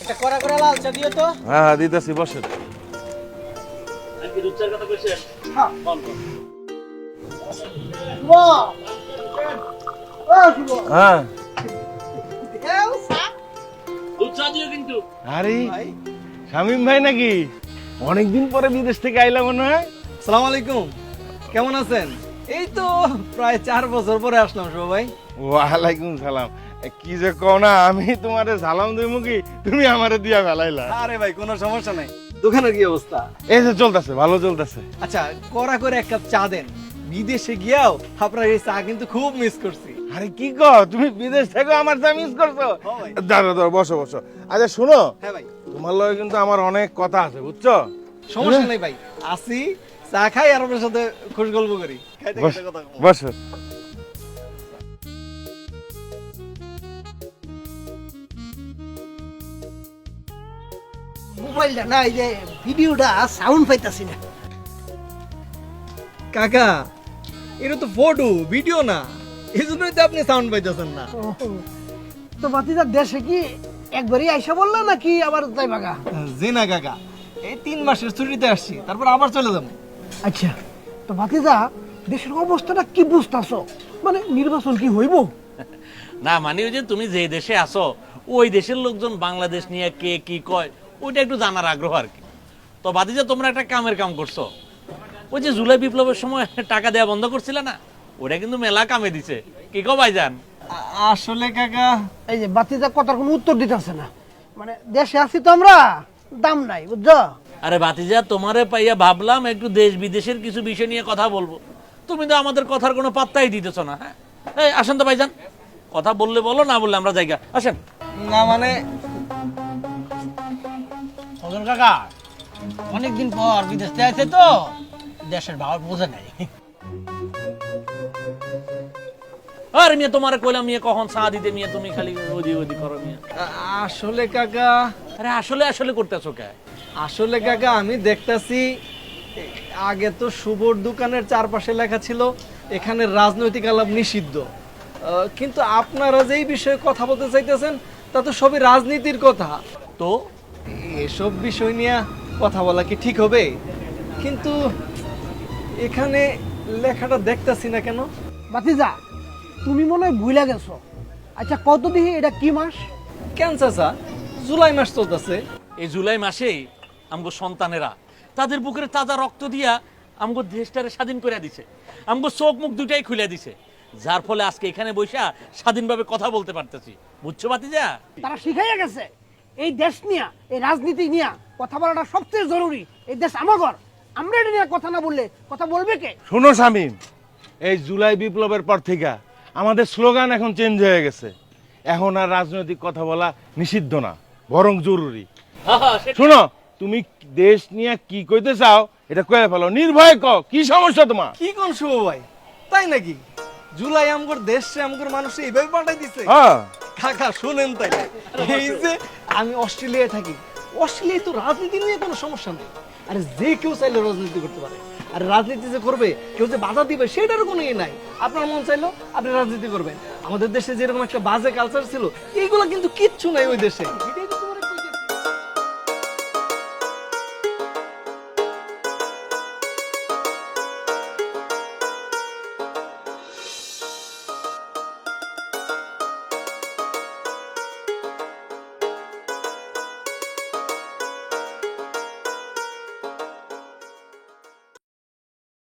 একটা কড়া করে লাল চা দিও তো। হ্যাঁ হ্যাঁ দিতেছি বসে হ্যাঁ। বাহ ও শুভ। হ্যাঁ আরে শামিম ভাই নাকি অনেকদিন পরে বিদেশ থেকে আইলা মনে হয়? সালাম আলাইকুম। কেমন আছেন? এই তো প্রায় চার বছর পরে আসলাম শুভ ভাই ওয়ালাইকুম সালাম। কি যে কও না আমি তোমারে সালাম তুমি আমারে দিয়া ফেলাইলা। আরে ভাই কোনো সমস্যা নাই। দোকানের কি অবস্থা? এই যে চলতেছে ভালো চলতেছে। আচ্ছা কড়া করে এক কাপ চা দেন। বিদেশে গিয়াও আপনার এই চা কিন্তু খুব মিস করছি। আরে কি কো তুমি বিদেশ থেকে আমার চা মিস করছ? হ্যাঁ। দাঁড়ো দাঁড়ো বসো বসো। আচ্ছা শোনো। হ্যাঁ ভাই। তোমার লগে কিন্তু আমার অনেক কথা আছে বুঝছ? সমস্যা নেই ভাই। আসি চা খাই আর আপনার সাথে খুশ গল্প করি। খাইতে বস- খাইতে কথা বলব। বসো মোবাইলটা না এই যে ভিডিওটা সাউন্ড পাইতাছি না। কাকা এটা তো ফটো ভিডিও না। এই জন্যই তো আপনি সাউন্ড পাইতেছেন না। তো বাতিদা দেশে কি একবারই আইসা বললা নাকি আবার যাই বাগা জি না কাকা। এই তিন মাসের ছুটিতে আসছি তারপর আবার চলে যাব। আচ্ছা তো বাতিদা দেশের অবস্থাটা কি বুঝতাছো? মানে নির্বাচন কি হইব? না মানে ওই যে তুমি যে দেশে আসো ওই দেশের লোকজন বাংলাদেশ নিয়ে কে কি কয় ওইটা একটু জানার আগ্রহ আর কি। তো যে তোমরা একটা কামের কাম করছ। ওই যে জুলাই বিপ্লবের সময় টাকা দেওয়া বন্ধ করছিলে না? ওটা কিন্তু মেলা কামে দিছে। কি কো ভাইজান? আসলে কাকা এই যে বাতিদা কথার কোনো উত্তর দিতেছে না। মানে দেশে আছি তো আমরা দাম নাই বুঝছ? আরে বাতিজা তোমারে পাইয়া ভাবলাম একটু দেশ বিদেশের কিছু বিষয় নিয়ে কথা বলব। তুমি তো আমাদের কথার কোনো পাত্তাই দিতেছ না হ্যাঁ? এই আসেন তো ভাইজান। কথা বললে বলো না বললে আমরা জায়গা আসেন। না মানে? সজন কাকা অনেকদিন পর বিদেশ থেকে আছে তো দেশের ভাব বোঝে নাই। আরে মিয়া তোমারে কইলাম মিয়া কখন চা দিতে মিয়া তুমি খালি ওদি ওদি করো মিয়া। আসলে কাকা আরে আসলে আসলে করতেছো কে? আসলে কাকা আমি দেখতাছি আগে তো শুভর দোকানের চারপাশে লেখা ছিল এখানে রাজনৈতিক আলাপ নিষিদ্ধ। কিন্তু আপনারা যেই বিষয়ে কথা বলতে চাইতেছেন তা তো সবই রাজনীতির কথা। তো এসব বিষয় নিয়ে কথা বলা কি ঠিক হবে? কিন্তু এখানে লেখাটা দেখতাছি না কেন? বাতিজা তুমি মনে হয় ভুলে গেছো। আচ্ছা কত দিহি? এটা কি মাস? কেন চাচা? জুলাই মাস চলতেছে। এই জুলাই মাসেই আমগো সন্তানেরা। তাদের বুকের তাজা রক্ত দিয়া আমগো দেশটারে স্বাধীন করে দিছে। আমগো চোখ মুখ দুটাই খুলে দিছে। যার ফলে আজকে এখানে বৈশা স্বাধীনভাবে কথা বলতে পারতেছি। বুঝছ বাতিজা তারা শিখাইয়া গেছে এই দেশ নিয়া এই রাজনীতি নিয়া কথা বলাটা সবচেয়ে জরুরি। এই দেশ আমার ঘর। আমরা এটা নিয়ে কথা না বললে কথা বলবে কে? শোনো শামিম এই জুলাই বিপ্লবের পর থেকে আমাদের স্লোগান এখন চেঞ্জ হয়ে গেছে। এখন আর রাজনৈতিক কথা বলা নিষিদ্ধ না বরং জরুরি। শোনো তুমি দেশ নিয়ে কি কইতে চাও এটা কয়ে ফেলো। নির্ভয় ক কি সমস্যা তোমার? কি কোন শুভ ভাই? তাই নাকি? জুলাই আমগর দেশে আমগর মানুষ এইভাবে পাঠাই দিছে? হ্যাঁ। কাকা শুনেন তাই এই যে আমি অস্ট্রেলিয়ায় থাকি। অস্ট্রেলিয়ায় তো রাজনীতি নিয়ে কোনো সমস্যা নেই। আরে যে কেউ চাইলে রাজনীতি করতে পারে। আর রাজনীতি যে করবে কেউ যে বাধা দিবে সেটার কোনো ইয়ে নাই। আপনার মন চাইলো আপনি রাজনীতি করবেন। আমাদের দেশে যেরকম একটা বাজে কালচার ছিল এইগুলো কিন্তু কিচ্ছু নাই ওই দেশে।